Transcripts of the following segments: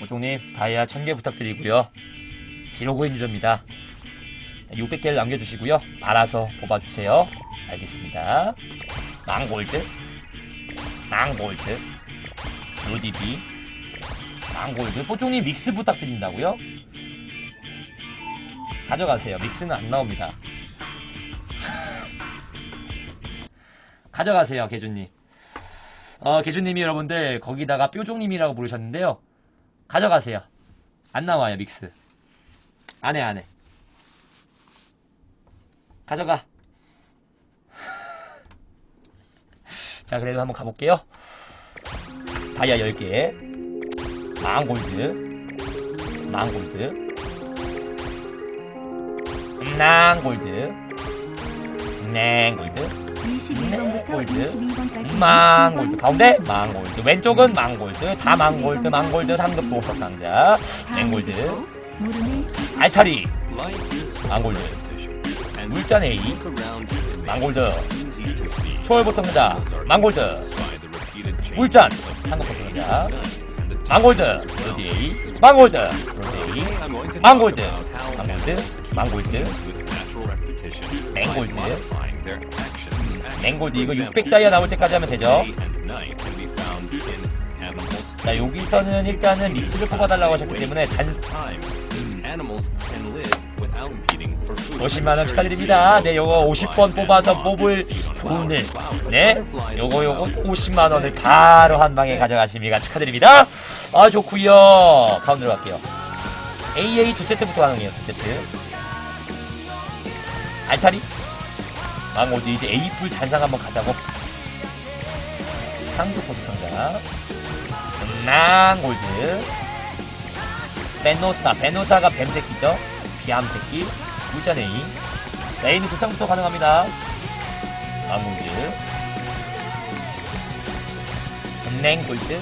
보종님 다이아 1000개 부탁드리고요. 기록은 유저입니다. 600개를 남겨주시고요. 알아서 뽑아주세요. 알겠습니다. 망골드, 망골드, 루디비, 망골드. 보종님 믹스 부탁드린다고요? 가져가세요. 믹스는 안 나옵니다. 가져가세요, 개주님. 어, 개주님이 여러분들 거기다가 뾰종님이라고 부르셨는데요. 가져가세요. 안 나와요, 믹스. 안 해, 안 해. 가져가. 자, 그래도 한번 가볼게요. 다이아 10개. 망골드. 망골드. 낭골드. 낭골드. 21번부터 골드. 22번까지 망골드 가운데 망골드. 왼쪽은 망골드 다 망골드 망골드 상급 보석 상자. 맹골드. 알타리. 망골드. 물잔 A. 망골드. 초월보 상자 망골드. 물잔. 상급 보석 상자 망골드. 로디 A. 망골드. 로디 A. 망골드. 망골드. 망골드. 맹골드 맹골드 이거 600다이아 나올 때까지 하면 되죠. 자 여기서는 일단은 믹스를 뽑아달라고 하셨기 때문에 잔 50만원 축하드립니다. 네 요거 50번 뽑아서 뽑을 돈을 네. 요거 요거 50만원을 바로 한 방에 가져가십니다. 축하드립니다. 아 좋구요. 가운데로 갈게요. AA 두 세트부터 가능해요 두 세트. 알타리 망고드 이제 A풀 잔상 한번 가자고. 상급 보석 상자. 낭골드. 베노사. 베노사가 뱀새끼죠? 비암새끼. 자 A는 극상부터 가능합니다. 망골드. 냉골드.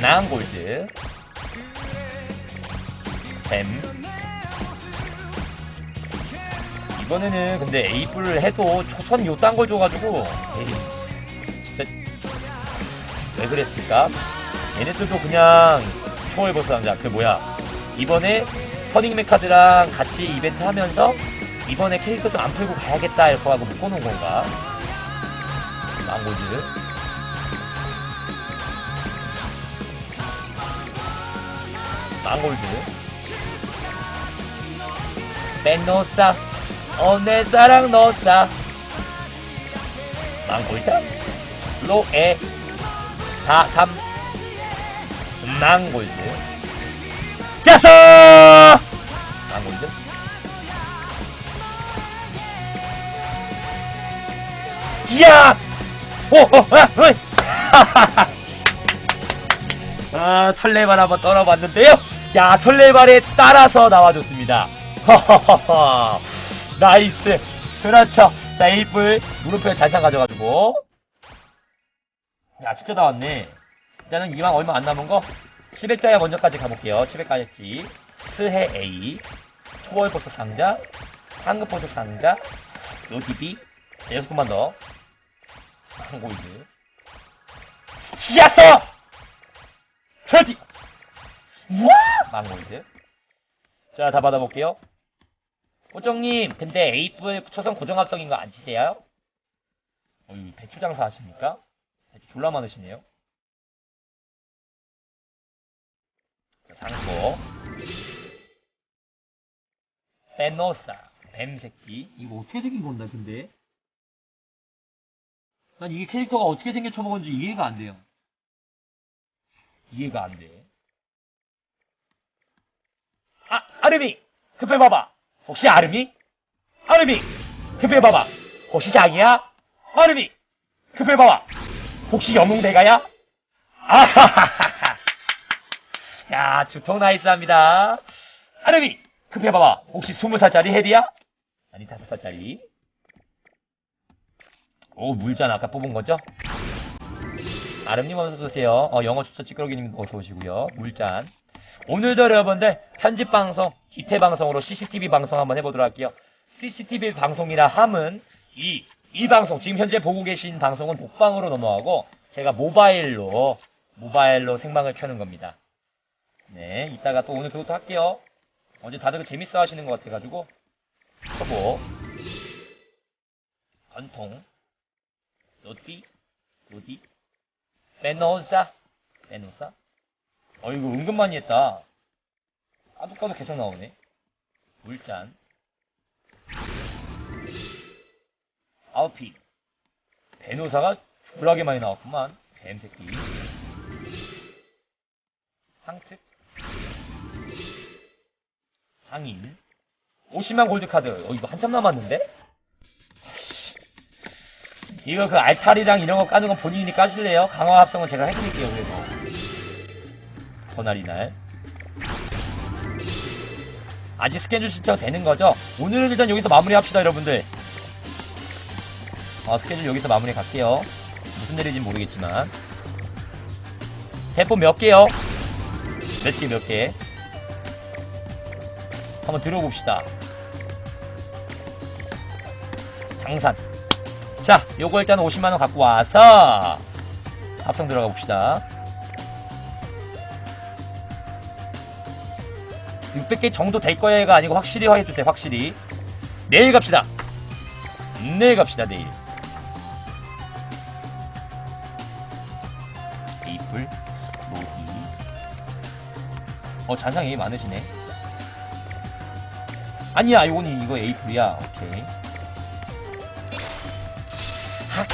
낭골드. 뱀 이번에는 근데 A뿔을 해도 초선 요딴 걸 줘가지고 에이 진짜 왜 그랬을까? 얘네들도 그냥 버스 상자 그 뭐야 이번에 터닝 메카드랑 같이 이벤트 하면서 이번에 캐릭터 좀 안 풀고 가야겠다 이렇게 하고 묶어놓은 건가? 망골드 망골드 벤노사 어 내 사랑 너사 망골드 로에 다삼 망골드 야서 망골드 야! 오, 오, 아, 어이! 아, 설레발 한번 떨어봤는데요. 야, 설레발에 따라서 나와줬습니다. 허허허허. 나이스. 그렇죠. 자, 에이플 무릎표 잘상 가져가지고. 야, 진짜 나왔네. 일단은 이왕 얼마 안 남은 거, 700자야 먼저까지 가볼게요. 700까지. 스해 A. 초월 포트 상자. 상급 포트 상자. 로디비. 자, 6분만 더. 한골드. 시야서! 트레디! 와! 망골드. 자, 다 받아볼게요. 호정님, 근데 에이플 초선 고정합성인 거 안 치세요? 어이, 배추 장사 하십니까? 배추 졸라 많으시네요. 자, 상고. 베노사. 뱀새끼. 이거 어떻게 생긴 건다, 근데? 난 이게 캐릭터가 어떻게 생겨 쳐먹은지 이해가 안 돼요. 이해가 안 돼. 아, 아름이! 급해 봐봐! 혹시 아름이? 아름이! 급해 봐봐! 혹시 장이야? 아름이! 급해 봐봐! 혹시 영웅대가야? 아하하하하! 야, 주통 나이스합니다. 아름이! 급해 봐봐! 혹시 20살짜리 헬이야? 아니, 5살짜리. 오, 물잔 아까 뽑은 거죠? 아름님 어서 오세요. 어, 영어 주소 찌끄러기님 어서 오시고요. 물잔. 오늘도 여러분들 편집 방송, 기태 방송으로 CCTV 방송 한번 해보도록 할게요. CCTV 방송이라 함은 이, 이 방송, 지금 현재 보고 계신 방송은 독방으로 넘어가고 제가 모바일로 모바일로 생방을 켜는 겁니다. 네, 이따가 또 오늘 그것도 할게요. 어제 다들 재밌어 하시는 것 같아가지고. 초보. 건통. 로띠. 로디. 페노사. 페노사. 어, 이거 은근 많이 했다. 까도 계속 나오네. 물잔. 아웃핏. 베노사가 졸라게 많이 나왔구만. 뱀새끼. 상특. 상인. 50만 골드카드. 어, 이거 한참 남았는데? 이거 그 알탈이랑 이런 거 까는 건 본인이 까실래요? 강화 합성은 제가 해드릴게요, 그래서. 전날이 날. 아직 스케줄 신청 되는 거죠? 오늘은 일단 여기서 마무리 합시다, 여러분들. 어, 스케줄 여기서 마무리 갈게요. 무슨 일인지 모르겠지만. 대포 몇 개요? 몇 개, 몇 개? 한번 들어봅시다. 장산. 자, 요거 일단 50만원 갖고 와서, 합성 들어가 봅시다. 600개 정도 될 거야가 아니고 확실히 확인해주세요, 확실히. 내일 갑시다. 내일 갑시다, 내일. 에이플, 로기. 어, 잔상이 많으시네. 아니야, 이거는 이거 에이플이야. 오케이. 핫!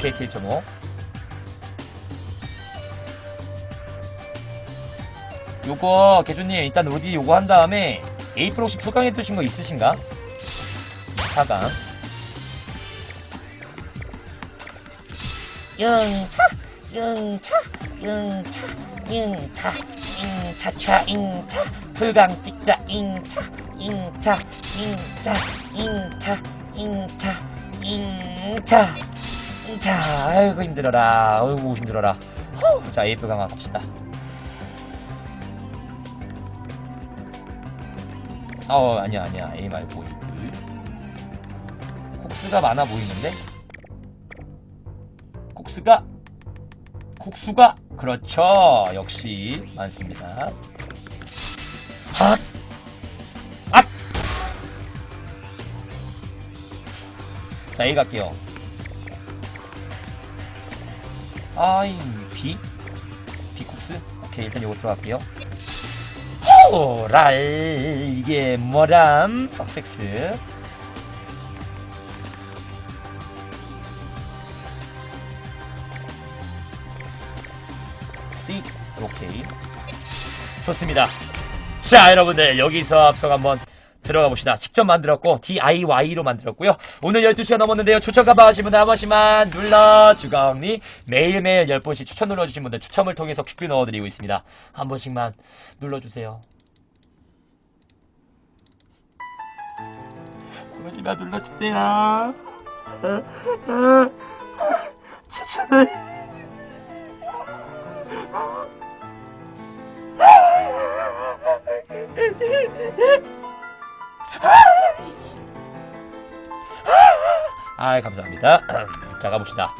KT 1.5. 요거, 개주님, 일단 로디 요거 한 다음에 에이플 혹시 풀강해 두신 거 있으신가? 4강. 영차 영차 영차 영차 인차차 인차 불강 찍자 인차 인차 인차 인차 인차 인차 자, 아이고 힘들어라. 아이고 힘들어라. 후, 자, 에이플 강화 갑시다. 어, 아니야, 아니야. A 말고 에이플. 콕스가 많아 보이는데? 콕스가? 콕수가? 그렇죠. 역시 많습니다. 아! 아! 자, A 갈게요. 아이 비 비국스 오케이 일단 요거 들어갈게요 호랄 이게 뭐람 석섹스 C 오케이 좋습니다 자 여러분들 여기서 앞서 한번 들어가 봅시다. 직접 만들었고 DIY로 만들었고요. 오늘 12시가 넘었는데요. 추천 가봐 하신 분들 한 번씩만 눌러주거니 매일매일 10번씩 추천 눌러주신 분들 추첨을 통해서 퀵뷰 넣어드리고 있습니다. 한 번씩만 눌러주세요. 한 번씩만 눌러주세요. 추천을 아 감사합니다. 자 가봅시다.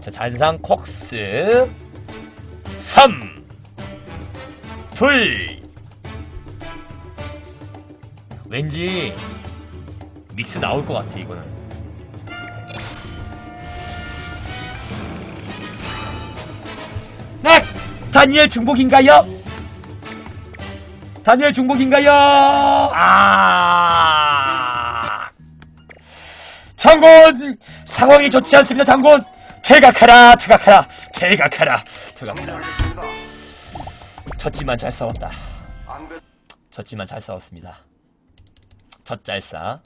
자 잔상 콕스 3 2 왠지 믹스 나올 것 같아 이거는 네! 다니엘 중복인가요? 다니엘 중복인가요? 아. 장군! 상황이 좋지 않습니다, 장군! 퇴각하라, 퇴각하라, 퇴각하라, 퇴각하라. 졌지만 잘 싸웠다. 졌지만 잘 싸웠습니다. 젖잘싸.